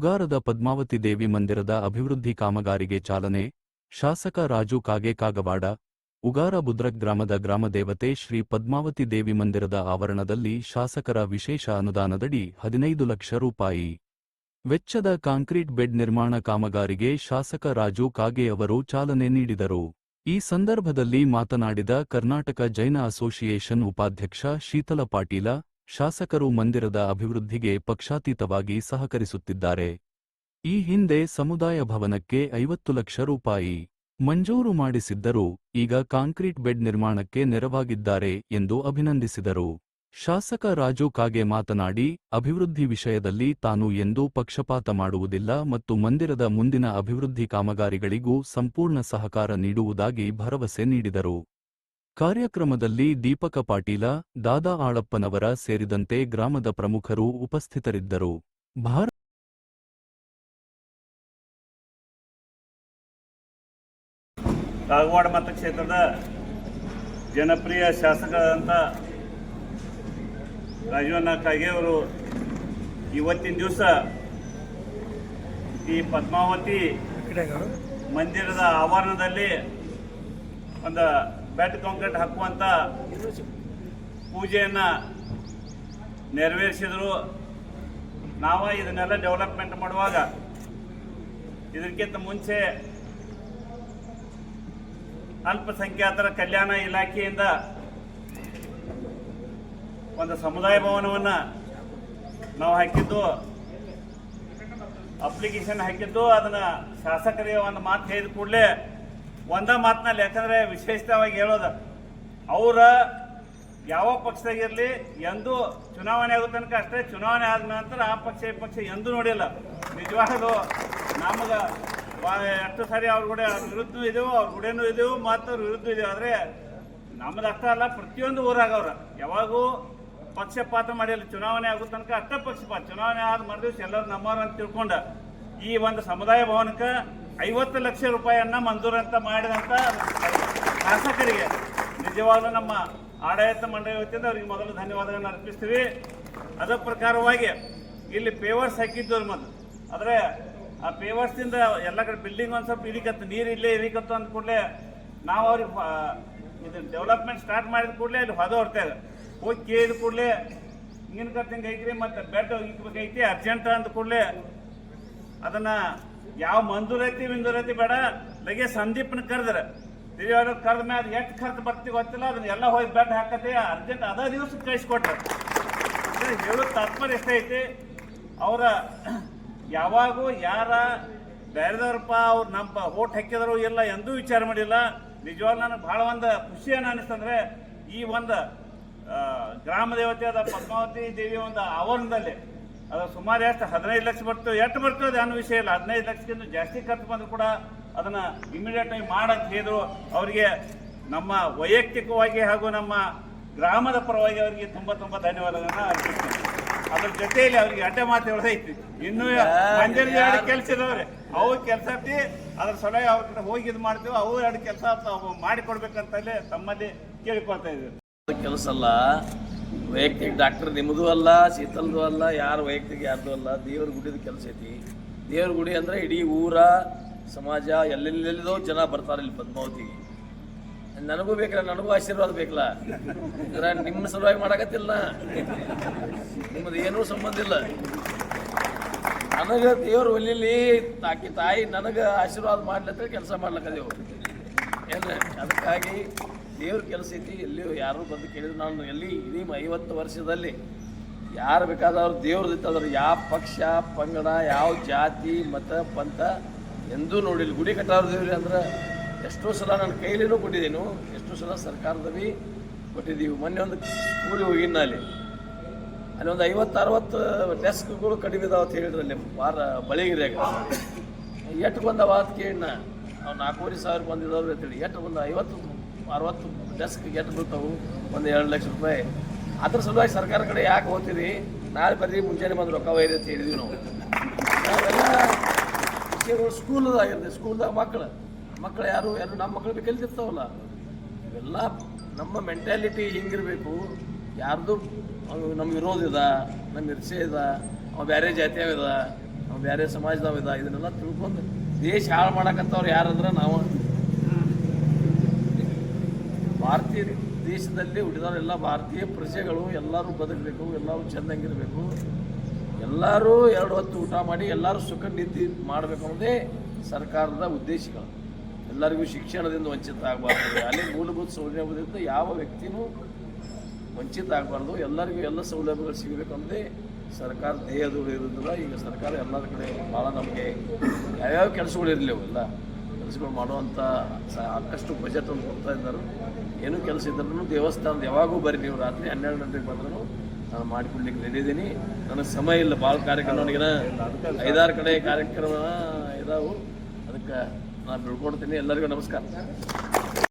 ಉಗಾರದ ಪದ್ಮಾವತಿ ದೇವಿ ಮಂದಿರದ ಅಭಿವೃದ್ಧಿ ಕಾಮಗಾರಿಗೆ ಚಾಲನೆ, ಶಾಸಕ ರಾಜು ಕಾಗೆ ಕಾಗವಾಡ ಉಗಾರ ಬುದ್ರಕ್ ಗ್ರಾಮದ ಗ್ರಾಮದೇವತೆ ಶ್ರೀ ಪದ್ಮಾವತಿ ದೇವಿ ಮಂದಿರದ ಆವರಣದಲ್ಲಿ ಶಾಸಕರ ವಿಶೇಷ ಅನುದಾನದಡಿ ಹದಿನೈದು ಲಕ್ಷ ರೂಪಾಯಿ. ವೆಚ್ಚದ ಕಾಂಕ್ರೀಟ್ ಬೆಡ್ ನಿರ್ಮಾಣ ಕಾಮಗಾರಿಗೆ ಶಾಸಕ ರಾಜು ಕಾಗೆ ಅವರು ಚಾಲನೆ ನೀಡಿದರು. ಈ ಸಂದರ್ಭದಲ್ಲಿ ಮಾತನಾಡಿದ ಕರ್ನಾಟಕ ಜೈನ ಅಸೋಸಿಯೇಷನ್ ಉಪಾಧ್ಯಕ್ಷ ಶೀತಲ ಪಾಟೀಲ ಶಾಸಕರು ಮಂದಿರದ ಅಭಿವೃದ್ಧಿಗೆ ಪಕ್ಷಾತೀತವಾಗಿ ಸಹಕರಿಸುತ್ತಿದ್ದಾರೆ. ಈ ಹಿಂದೆ ಸಮುದಾಯ ಭವನಕ್ಕೆ ಐವತ್ತು ಲಕ್ಷ ರೂಪಾಯಿ ಮಂಜೂರು ಮಾಡಿಸಿದ್ದರೂ ಈಗ ಕಾಂಕ್ರೀಟ್ ಬೆಡ್ ನಿರ್ಮಾಣಕ್ಕೆ ನೆರವಾಗಿದ್ದಾರೆ ಎಂದು ಅಭಿನಂದಿಸಿದರು. ಶಾಸಕ ರಾಜು ಕಾಗೆ ಮಾತನಾಡಿ, ಅಭಿವೃದ್ಧಿ ವಿಷಯದಲ್ಲಿ ತಾನು ಎಂದೂ ಪಕ್ಷಪಾತ ಮಾಡುವುದಿಲ್ಲ ಮತ್ತು ಮಂದಿರದ ಮುಂದಿನ ಅಭಿವೃದ್ಧಿ ಕಾಮಗಾರಿಗಳಿಗೂ ಸಂಪೂರ್ಣ ಸಹಕಾರ ನೀಡುವುದಾಗಿ ಭರವಸೆ ನೀಡಿದರು. ಕಾರ್ಯಕ್ರಮದಲ್ಲಿ ದೀಪಕ ಪಾಟೀಲ ದಾದಾ ಆಳಪ್ಪನವರ ಸೇರಿದಂತೆ ಗ್ರಾಮದ ಪ್ರಮುಖರು ಉಪಸ್ಥಿತರಿದ್ದರು. ಭಾರ ಕಾಗವಾಡ ಮತಕ್ಷೇತ್ರದ ಜನಪ್ರಿಯ ಶಾಸಕರಾದಂಥ ರಾಜೀವಣ್ಣ ಕಾಗೆ ಅವರು ಇವತ್ತಿನ ದಿವಸ ಈ ಪದ್ಮಾವತಿ ಮಂದಿರದ ಆವರಣದಲ್ಲಿ ಒಂದು ಬೆಡ್ ಕಾಂಕ್ರೀಟ್ ಹಾಕುವಂಥ ಪೂಜೆಯನ್ನು ನೆರವೇರಿಸಿದರು. ನಾವು ಇದನ್ನೆಲ್ಲ ಡೆವಲಪ್ಮೆಂಟ್ ಮಾಡುವಾಗ ಇದಕ್ಕಿಂತ ಮುಂಚೆ ಅಲ್ಪಸಂಖ್ಯಾತರ ಕಲ್ಯಾಣ ಇಲಾಖೆಯಿಂದ ಒಂದು ಸಮುದಾಯ ಭವನವನ್ನು ನಾವು ಹಾಕಿದ್ದು ಅಪ್ಲಿಕೇಶನ್ ಹಾಕಿದ್ದು, ಅದನ್ನ ಶಾಸಕರಿಗೆ ಒಂದು ಮಾತು ಹೇಳಿದ ಕೂಡಲೇ ಒಂದ ಮಾತಿನಲ್ಲಿ, ಯಾಕಂದ್ರೆ ವಿಶೇಷವಾಗಿ ಹೇಳೋದು, ಅವರ ಯಾವ ಪಕ್ಷದಾಗಿರಲಿ, ಎಂದೂ ಚುನಾವಣೆ ಆಗೋ ತನಕ ಅಷ್ಟೇ, ಚುನಾವಣೆ ಆದ ನಂತರ ಆ ಪಕ್ಷ, ಈ ಪಕ್ಷ ಎಂದೂ ನೋಡಿಲ್ಲ. ನಿಜವಾಗದು ನಮಗ ಎಷ್ಟು ಸಾರಿ ಅವ್ರ ಕೂಡ ವಿರುದ್ಧ ಇದೆವು ಅವ್ರ ಗುಡೇನೂ ಇದೆವು ಮತ್ತು ಅವ್ರ ವಿರುದ್ಧ ಇದೆವು ಆದರೆ ನಮ್ದು ಅಷ್ಟೇ ಅಲ್ಲ, ಪ್ರತಿಯೊಂದು ಊರಾಗ ಅವ್ರ ಯಾವಾಗೂ ಪಕ್ಷಪಾತ ಮಾಡಿಲ್ಲ, ಚುನಾವಣೆ ಆಗೋ ತನಕ ಅಷ್ಟೇ ಪಕ್ಷಪಾತ. ಚುನಾವಣೆ ಆದ ಮರದಿವ್ಸ ಎಲ್ಲರೂ ನಮ್ಮವ್ರು ಅಂತ ತಿಳ್ಕೊಂಡ. ಈ ಒಂದು ಸಮುದಾಯ ಭವನಕ್ಕೆ ಐವತ್ತು ಲಕ್ಷ ರೂಪಾಯಿಯನ್ನ ಮಂಜೂರಂತ ಮಾಡಿದಂತ ಶಾಸಕರಿಗೆ ನಿಜವಾಗ್ಲೂ ನಮ್ಮ ಆಡಳಿತ ಮಂಡಳಿ ವತಿಯಿಂದ ಅವರಿಗೆ ಮೊದಲು ಧನ್ಯವಾದಗಳನ್ನು ಅರ್ಪಿಸ್ತೀವಿ. ಅದರ ಪ್ರಕಾರವಾಗಿ ಇಲ್ಲಿ ಪೇವರ್ಸ್ ಹಾಕಿದ್ದು ಮೊದಲು. ಆದರೆ ಆ ಪೇವರ್ಸಿಂದ ಎಲ್ಲ ಕಡೆ ಬಿಲ್ಡಿಂಗ್ ಒಂದು ಸ್ವಲ್ಪ ಇರಿಕತ್ತು ನೀರು ಇಲ್ಲೇ ಇಳಿಕತ್ತು ಅಂದ ಕೂಡಲೇ ನಾವು ಅವ್ರಿಗೆ ಇದು ಡೆವಲಪ್ಮೆಂಟ್ ಸ್ಟಾರ್ಟ್ ಮಾಡಿದ ಕೂಡಲೇ ಅಲ್ಲಿ ಹೊದ ಹೊರ್ತೇವೆ ಹೋಗಿ ಕೇಳಿದ ಕೂಡಲೇ ಹಿಂಗಿನ ಕತ್ತಿಂಗ್ ಐತ್ರಿ ಮತ್ತು ಬೆಡ್ ಇಕ್ಬೇಕೈತಿ ಅರ್ಜೆಂಟ್ ಅಂದ ಕೂಡಲೇ ಅದನ್ನ ಯಾವ ಮಂಜೂರೈತಿ ಮಂಜೂರೈತಿ ಬೇಡ. ಲಗೆ ಸಂದೀಪ್ನ ಕರೆದ್ರ. ತಿರುಗಾಡ ಕರೆದ ಮೇಲೆ ಎಷ್ಟು ಖರ್ಚು ಬರ್ತಿ ಗೊತ್ತಿಲ್ಲ, ಅದನ್ನ ಎಲ್ಲ ಹೋಗಿ ಬೆಡ್ ಹಾಕತಿ ಅರ್ಜೆಂಟ್ ಅದ ದಿವಸ ಕಳಿಸ್ಕೊಟ್ರೆ ಹೇಳೋ ತಾತ್ಪರ್ಯ ಎಷ್ಟೈತಿ ಅವರ ಯಾವಾಗೂ ಯಾರ ಬೇರೆದವ್ರಪ್ಪ ಅವ್ರು ನಮ್ಮ ಓಟ್ ಹಾಕಿದ್ರು ಇಲ್ಲ ಎಂದೂ ವಿಚಾರ ಮಾಡಿಲ್ಲ. ನಿಜವಾಗ್ಲೂ ನನಗೆ ಭಾಳ ಒಂದು ಖುಷಿ ಏನು ಅನಿಸ್ತಂದ್ರೆ ಈ ಒಂದು ಗ್ರಾಮ ದೇವತೆ ಆದ ಪದ್ಮಾವತಿ ದೇವಿಯ ಒಂದು ಆವರಣದಲ್ಲಿ ಅದು ಸುಮಾರು ಎಷ್ಟು? ಹದಿನೈದು ಲಕ್ಷ ಬರ್ತದೆ. ಎಷ್ಟು ಬರ್ತದೆ ಅನ್ನೋ ವಿಷಯ ಇಲ್ಲ. ಹದಿನೈದು ಲಕ್ಷಕ್ಕಿಂತ ಜಾಸ್ತಿ ಖರ್ಚು ಬಂದರೂ ಕೂಡ ಅದನ್ನ ಇಮಿಡಿಯೇಟ್ ಆಗಿ ಮಾಡಂತ ಹೇಳಿದ್ರು. ಅವರಿಗೆ ನಮ್ಮ ವೈಯಕ್ತಿಕವಾಗಿ ಹಾಗೂ ನಮ್ಮ ಗ್ರಾಮದ ಪರವಾಗಿ ಅವರಿಗೆ ತುಂಬಾ ತುಂಬಾ ಧನ್ಯವಾದಗಳನ್ನು ಅರ್ಪಿಸ್ತೀನಿ ಅದ್ರ ಜೊತೆಯಲ್ಲಿ ಅವರಿಗೆ ಅಡ್ಡ ಮಾತು ಹೇಳದೈತಿ ಇನ್ನು ಮಂಜರಿ ಎರಡು ಕೆಲಸ ಇದಾವ್ರೆ. ಅವು ಕೆಲಸ ಅದ್ರ ಸಲಹೆ ಅವ್ರ ಕಡೆ ಹೋಗಿ ಇದು ಮಾಡ್ತೀವಿ. ಅವು ಎರಡು ಕೆಲಸ ಮಾಡಿಕೊಡ್ಬೇಕಂತಲೇ ತಮ್ಮಲ್ಲಿ ಕೇಳಿಕೊಳ್ತಾ ಇದ್ದೀವಿ. ಕೆಲಸ ಅಲ್ಲ. ವೈಯಕ್ತಿಕ ಡಾಕ್ಟರ್ ನಿಮ್ಮದು ಅಲ್ಲ, ಶೀತಲ್ದು ಅಲ್ಲ, ಯಾರು ವೈಯಕ್ತಿಕ ಯಾರ್ದು ಅಲ್ಲ, ದೇವ್ರ ಗುಡಿದ ಕೆಲಸ ಐತಿ. ದೇವ್ರ ಗುಡಿ ಅಂದ್ರೆ ಇಡೀ ಊರ, ಸಮಾಜ ಎಲ್ಲೆಲ್ಲೆಲ್ಲದೋ ಜನ ಬರ್ತಾರೆ ಇಲ್ಲಿ ಪದ್ಮಾವತಿಗೆ. ನನಗೂ ಬೇಕಲ್ಲ, ನನಗೂ ಆಶೀರ್ವಾದ ಬೇಕಲ್ಲ. ಅಂದ್ರೆ ನಿಮ್ಮ ಸಲುವಾಗಿ ಮಾಡಕತ್ತಿಲ್ಲ ನಿಮ್ಮದು ಏನೂ ಸಂಬಂಧ ಇಲ್ಲ. ನನಗೆ ದೇವ್ರು ಒಲಿಲಿ ತಾಕಿ ತಾಯಿ ನನಗೆ ಆಶೀರ್ವಾದ ಮಾಡ್ಲತ್ತ ಕೆಲಸ ಮಾಡ್ಲಕ್ಕದೇವು ಏನ್ರಿ? ಅದಕ್ಕಾಗಿ ದೇವ್ರ ಕೆಲಸ ಐತಿ, ಎಲ್ಲಿಯೂ ಯಾರು ಬಂದು ಕೇಳಿದ್ರು ನಾನು ಎಲ್ಲಿ ಇಡೀ ಐವತ್ತು ವರ್ಷದಲ್ಲಿ ಯಾರು ಬೇಕಾದವ್ರು ದೇವ್ರದ್ದು ಇತ್ತಂದ್ರೆ ಯಾವ ಪಕ್ಷ, ಪಂಗಡ, ಯಾವ ಜಾತಿ, ಮತ, ಪಂಥ ಎಂದೂ ನೋಡಿಲ್ಲ. ಗುಡಿ ಕಟ್ಟಾರ ದೇವ್ರಿ ಅಂದ್ರೆ ಎಷ್ಟೋ ಸಲ ನನ್ನ ಕೈಲಿನೂ ಕೊಟ್ಟಿದ್ದೀನು ಎಷ್ಟೋ ಸಲ ಸರ್ಕಾರದವಿ ಕೊಟ್ಟಿದ್ದೀವಿ. ಮೊನ್ನೆ ಒಂದು ಸ್ಕೂಲಿಗೆ ಹೋಗಿನ ಅಲ್ಲಿ. ಅಲ್ಲಿ ಒಂದು ಐವತ್ತು ಅರವತ್ತು ಡೆಸ್ಕ್ಗಳು ಕಡಿಮೆ ಇದಾವ ಅಂತ ಹೇಳಿದ್ರು ಅಲ್ಲಿ ವಾರ ಬಳಿಗಿರಿಯಾಗ. ಎಷ್ಟು ಬಂದವ ಅಂತ ಕೇಳಿನ? ನಾವು ನಾಲ್ಕೂವರೆ ಸಾವಿರ ಬಂದಿದ್ದವ್ರು ಅಂತೇಳಿ ಎಷ್ಟು ಬಂದ? ಐವತ್ತು ಅರವತ್ತು ಡೆಸ್ಕ್ ಗೆಟ್ ಬೀಳ್ತಾವು ಒಂದು ಎರಡು ಲಕ್ಷ ರೂಪಾಯಿ. ಅದ್ರ ಸಲುವಾಗಿ ಸರ್ಕಾರ ಕಡೆ ಯಾಕೆ ಹೋಗ್ತೀರಿ? ನಾಳೆ ಬರ್ರಿ, ಮುಂಜಾನೆ ಬಂದು ರೊಕ್ಕ ಒಯ್ಯಿರಿ ಅಂತ ಹೇಳಿದ್ವಿ ನಾವು. ನಾವೆಲ್ಲ ವಿಷಯಗಳು ಸ್ಕೂಲ್ದಾಗಿರ್ತದೆ ಸ್ಕೂಲ್ದಾಗ ಮಕ್ಕಳು ಮಕ್ಕಳು ಯಾರು? ಯಾರು? ನಮ್ಮ ಮಕ್ಕಳು ಕಲಿತಿರ್ತಾವಲ್ಲ. ಇವೆಲ್ಲ ನಮ್ಮ ಮೆಂಟ್ಯಾಲಿಟಿ ಹಿಂಗಿರಬೇಕು. ಯಾರ್ದು ನಮ್ಗೆ ಇದ ನಮ್ಮ ಇರ್ಸೆ ಇದ, ಅವ ಬೇರೆ ಜಾತಿಯಾವ ಅವ್ ಅವ ಬೇರೆ ಸಮಾಜದವಿದ ಇದನ್ನೆಲ್ಲ ತಿಳ್ಕೊಂಡು ದೇಶ ಹಾಳು ಮಾಡಕಂತವ್ರು ಯಾರಂದ್ರೆ ನಾವು. ಭಾರತೀಯ ದೇಶದಲ್ಲಿ ಉಳಿದವರೆಲ್ಲ ಭಾರತೀಯ, ಪ್ರಜೆಗಳು ಎಲ್ಲರೂ ಬದುಕಬೇಕು, ಎಲ್ಲರೂ ಚೆನ್ನಾಗಿರಬೇಕು ಎಲ್ಲರೂ ಎರಡು ಹೊತ್ತು ಊಟ ಮಾಡಿ, ಎಲ್ಲರೂ ಸುಖ ನಿದ್ದೆ ಮಾಡಬೇಕು ಅನ್ನೋದೇ ಸರ್ಕಾರದ ಉದ್ದೇಶಗಳು. ಎಲ್ಲರಿಗೂ ಶಿಕ್ಷಣದಿಂದ ವಂಚಿತ ಆಗಬಾರ್ದು. ಅಲ್ಲಿ ಮೂಲಭೂತ ಸೌಲಭ್ಯದಿಂದ ಯಾವ ವ್ಯಕ್ತಿನೂ ವಂಚಿತ ಆಗಬಾರ್ದು. ಎಲ್ಲರಿಗೂ ಎಲ್ಲ ಸೌಲಭ್ಯಗಳು ಸಿಗಬೇಕು ಅನ್ನೋದೇ ಸರ್ಕಾರ ಧ್ಯೇಯದು ಇರೋದಿಲ್ಲ ಈಗ ಸರ್ಕಾರ ಎಲ್ಲರ ಕಡೆ ಭಾಳ ನಮಗೆ ಯಾವ್ಯಾವ ಕೆಲಸಗಳು ಇರಲಿ ಅವೆಲ್ಲ. ಕೆಲಸಗಳು ಮಾಡುವಂಥ ಸಾಕಷ್ಟು ಬಜೆಟನ್ನು ಕೊಡ್ತಾ ಇದ್ದಾರೆ. ಏನೂ ಕೆಲಸ ಇದ್ರೂ ದೇವಸ್ಥಾನದ ಯಾವಾಗೂ ಬರ್ರಿ ನೀವು ರಾತ್ರಿ ಹನ್ನೆರಡು ಗಂಟೆಗೆ ಬಂದ್ರೂ ನಾನು ಮಾಡಿಕೊಡ್ಲಿಕ್ಕೆ ರೆಡಿ ಇದ್ದೀನಿ ನನಗೆ ಸಮಯ ಇಲ್ಲ ಭಾಳ ಕಾರ್ಯಕ್ರಮ ನನಗಿನ ಐದಾರು ಕಡೆ ಕಾರ್ಯಕ್ರಮ ಇದಾವು. ಅದಕ್ಕೆ ನಾನು ಬಿಳ್ಕೊಡ್ತೀನಿ ಎಲ್ಲರಿಗೂ ನಮಸ್ಕಾರ.